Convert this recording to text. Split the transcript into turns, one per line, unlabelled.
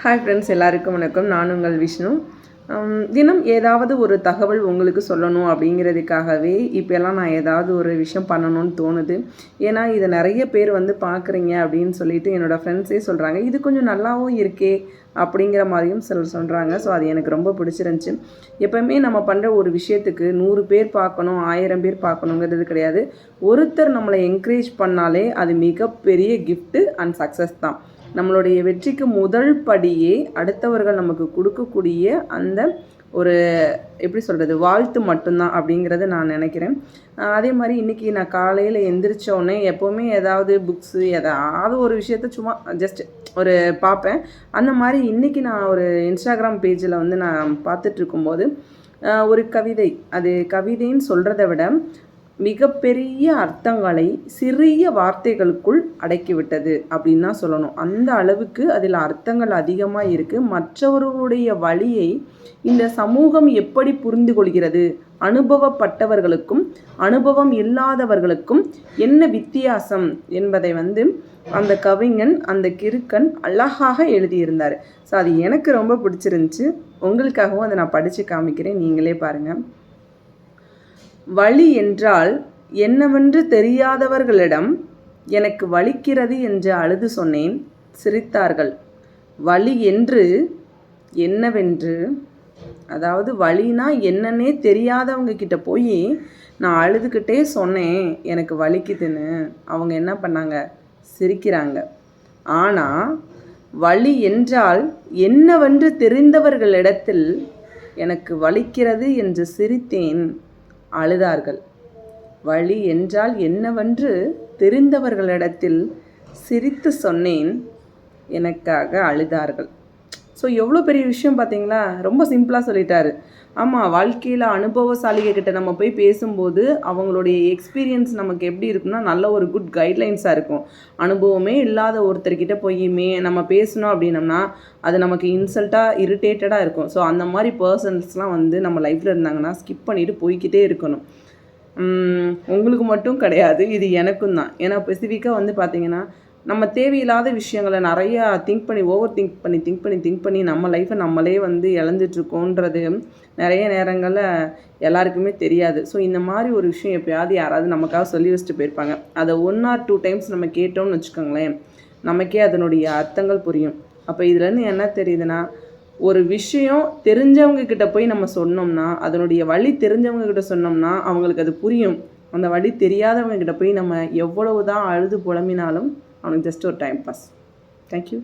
Hi friends எல்லாருக்கும் வணக்கம். நான் உங்கள் விஷ்ணு. தினம் ஏதாவது ஒரு தகவல் உங்களுக்கு சொல்லணும் அப்படிங்கிறதுக்காகவே இப்போல்லாம் நான் ஏதாவது ஒரு விஷயம் பண்ணணும்னு தோணுது. ஏன்னா இதை நிறைய பேர் வந்து பார்க்குறீங்க அப்படின்னு சொல்லிட்டு என்னோடய ஃப்ரெண்ட்ஸே சொல்கிறாங்க இது கொஞ்சம் நல்லாவும் இருக்கே அப்படிங்கிற மாதிரியும் சிலர் சொல்கிறாங்க ஸோ அது எனக்கு ரொம்ப பிடிச்சிருந்துச்சி. எப்போவுமே நம்ம பண்ணுற ஒரு விஷயத்துக்கு நூறு பேர் பார்க்கணும் ஆயிரம் பேர் பார்க்கணுங்கிறது கிடையாது. ஒருத்தர் நம்மளை என்கரேஜ் பண்ணாலே அது மிகப்பெரிய கிஃப்ட்டு அண்ட் சக்ஸஸ் தான். நம்மளுடைய வெற்றிக்கு முதல் படியே அடுத்தவர்கள் நமக்கு கொடுக்கக்கூடிய அந்த ஒரு எப்படி சொல்கிறது வாழ்த்து மட்டும்தான் அப்படிங்கிறத நான் நினைக்கிறேன். அதே மாதிரி இன்றைக்கி நான் காலையில் எந்திரிச்சோடனே எப்போவுமே ஏதாவது புக்ஸு ஏதாவது ஒரு விஷயத்த சும்மா ஜஸ்ட் ஒரு பார்ப்பேன். அந்த மாதிரி இன்றைக்கி நான் ஒரு இன்ஸ்டாகிராம் பேஜில் வந்து நான் பார்த்துட்ருக்கும்போது ஒரு கவிதை அது கவிதைன்னு சொல்கிறத விட மிகப்பெரிய அர்த்தங்களை சிறிய வார்த்தைகளுக்குள் அடக்கிவிட்டது அப்படின்னு தான் சொல்லணும். அந்த அளவுக்கு அதில் அர்த்தங்கள் அதிகமாக இருக்குது மற்றவர்களுடைய வழியை இந்த சமூகம் எப்படி புரிந்து கொள்கிறது? அனுபவப்பட்டவர்களுக்கும் அனுபவம் இல்லாதவர்களுக்கும் என்ன வித்தியாசம் என்பதை வந்து அந்த கவிஞன் அந்த கிறுக்கன் அழகாக எழுதியிருந்தார். ஸோ அது எனக்கு ரொம்ப பிடிச்சிருந்துச்சு. உங்களுக்காகவும் அதை நான் படித்து காமிக்கிறேன். நீங்களே பாருங்கள் வழி என்றால் என்னவென்று தெரியாதவர்களிடம் எனக்கு வலிக்கிறது என்று அழுது சொன்னேன். சிரித்தார்கள். வழி என்று என்னவென்று? அதாவது வழினா என்னன்னே தெரியாதவங்க கிட்ட போய் நான் அழுதுகிட்டே சொன்னேன் எனக்கு வலிக்குதுன்னு. அவங்க என்ன பண்ணாங்க? சிரிக்கிறாங்க. ஆனால் வழி என்றால் என்னவென்று தெரிந்தவர்களிடத்தில் எனக்கு வலிக்கிறது என்று சிரித்தேன். அழுதார்கள். வழி என்றால் என்னவென்று தெரிந்தவர்களிடத்தில் சிரித்து சொன்னேன். எனக்காக அழுதார்கள். ஸோ எவ்வளோ பெரிய விஷயம் பார்த்தீங்களா? ரொம்ப சிம்பிளாக சொல்லிட்டாரு. ஆமாம் வாழ்க்கையில் அனுபவசாலிகை கிட்ட நம்ம போய் பேசும்போது அவங்களுடைய எக்ஸ்பீரியன்ஸ் நமக்கு எப்படி இருக்குன்னா நல்ல ஒரு குட் கைட்லைன்ஸாக இருக்கும். அனுபவமே இல்லாத ஒருத்தர்கிட்ட போய் மே நம்ம பேசணும் அப்படின்னம்னா அது நமக்கு இன்சல்ட்டாக இரிட்டேட்டடாக இருக்கும். ஸோ அந்த மாதிரி பர்சன்ஸ்லாம் வந்து நம்ம லைஃப்பில் இருந்தாங்கன்னா ஸ்கிப் பண்ணிவிட்டு போய்க்கிட்டே இருக்கணும். உங்களுக்கு மட்டும் கிடையாது இது எனக்கும் தான். ஏன்னா ஸ்பெசிஃபிக்காக வந்து பார்த்திங்கன்னா நம்ம தேவையில்லாத விஷயங்களை நிறையா திங்க் பண்ணி ஓவர் திங்க் பண்ணி திங்க் பண்ணி திங்க் பண்ணி நம்ம லைஃப்பை நம்மளே வந்து இழந்துட்டுருக்கோன்றது நிறைய நேரங்களில் எல்லாருக்குமே தெரியாது. ஸோ இந்த மாதிரி ஒரு விஷயம் எப்பயாவது யாராவது நமக்காக சொல்லி வச்சுட்டு போயிருப்பாங்க. அதை ஒன் ஆர் டூ டைம்ஸ் நம்ம கேட்டோம்னு வச்சுக்கோங்களேன் நமக்கே அதனுடைய அர்த்தங்கள் புரியும். அப்போ இதுலேருந்து என்ன தெரியுதுன்னா ஒரு விஷயம் தெரிஞ்சவங்க கிட்ட போய் நம்ம சொன்னோம்னா அதனுடைய வழி தெரிஞ்சவங்க கிட்ட சொன்னோம்னா அவங்களுக்கு அது புரியும். அந்த வழி தெரியாதவங்க கிட்ட போய் நம்ம எவ்வளவு தான் அழுது புலம்பினாலும் அவனுக்கு ஜஸ்ட் ஒரு டைம் பாஸ் தேங்க்யூ